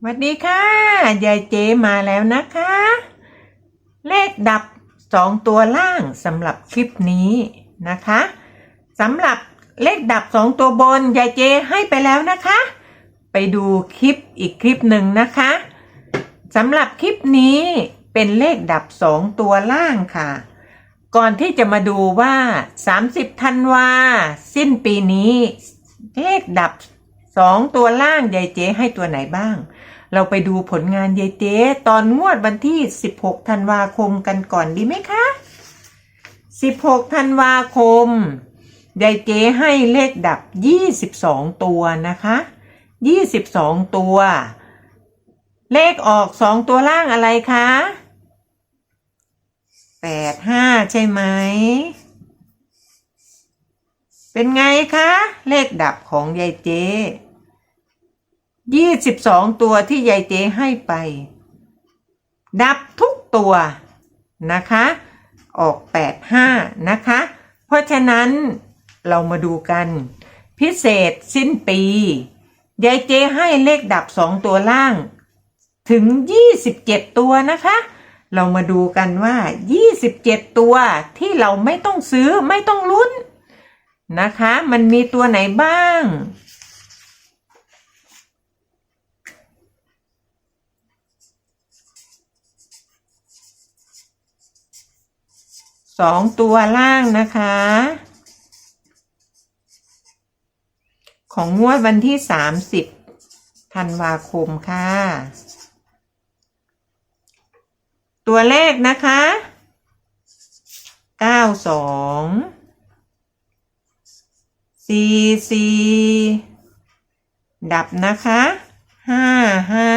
สวัสดีค่ะยายเจมาแล้วนะคะ เลขดับสองตัวล่างสำหรับคลิปนี้นะคะสำหรับเลขดับสองตัวบนยายเจให้ไปแล้วนะคะ ไปดูคลิปอีกคลิปหนึ่งนะคะสำหรับคลิปนี้เป็นเลขดับสองตัวล่างค่ะ ก่อนที่จะมาดูว่า 30ธันวาสิ้นปีนี้ เลขดับ สองตัวล่างยายเจ๊ให้ตัวไหนบ้าง เราไปดูผลงานยายเจ๊ตอนงวดวันที่ 16 ธันวาคมกันก่อนดีไหมคะ 16 ธันวาคมยายเจ๊ให้เลขดับ 22 ตัวนะคะ 22 ตัว เลขออก 2 ตัวล่างอะไรคะ 8 5 ใช่ไหมเป็นไงคะ เลขดับของยายเจ๊ ยี่สิบสองตัวที่ยายเจ๊ให้ไปดับทุกตัวนะคะ ออกแปดห้านะคะ เพราะฉะนั้นเรามาดูกัน พิเศษสิ้นปี ยายเจ๊ให้เลขดับสองตัวล่าง ถึงยี่สิบเจ็ดตัวนะคะเรามาดูกันว่ายี่สิบเจ็ดตัวที่เราไม่ต้องซื้อไม่ต้องลุ้นนะคะ มันมีตัวไหนบ้าง สองตัวล่างนะคะ ของงวดวันที่สามสิบธันวาคมค่ะ ตัวเลขนะคะเก้าสองสี่สี่ดับนะคะห้าห้า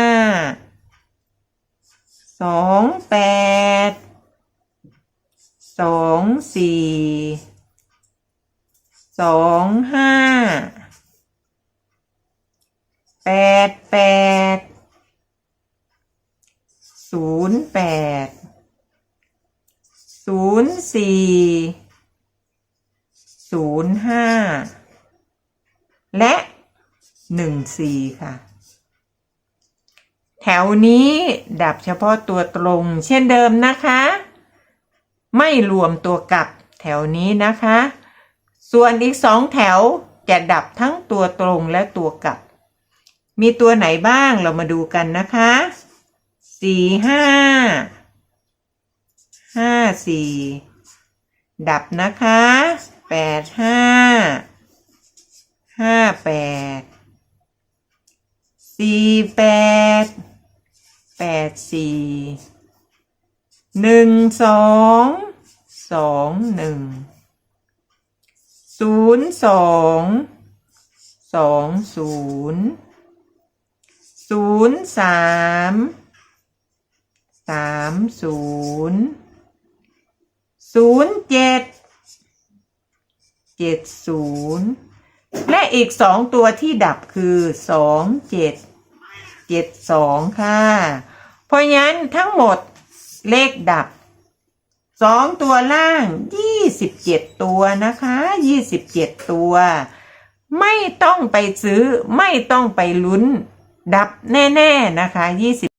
สองแปด สองสี่สองห้าแปดแปดศูนย์แปดศูนย์สี่ศูนย์ห้าและหนึ่งสี่ค่ะ แถวนี้ดับเฉพาะตัวตรงเช่นเดิมนะคะ ไม่รวมตัวกับแถวนี้นะคะ ส่วนอีกสองแถวจะดับทั้งตัวตรงและตัวกลับ มีตัวไหนบ้างเรามาดูกันนะคะสี่ห้าห้าสี่ดับนะคะแปดห้าห้าแปดสี่แปดแปดสี่ หนึ่งสองสองหนึ่งศูนย์สองสองศูนย์ศูนย์สามสามศูนย์ศูนย์เจ็ดเจ็ดศูนย์และอีกสองตัวที่ดับคือสองเจ็ดเจ็ดสองค่ะ เพราะงั้นทั้งหมด เลขดับสองตัวล่างยี่สิบเจ็ดตัวนะคะยี่สิบเจ็ดตัว ไม่ต้องไปซื้อไม่ต้องไปลุ้น ดับแน่ ๆ นะคะยี่สิบ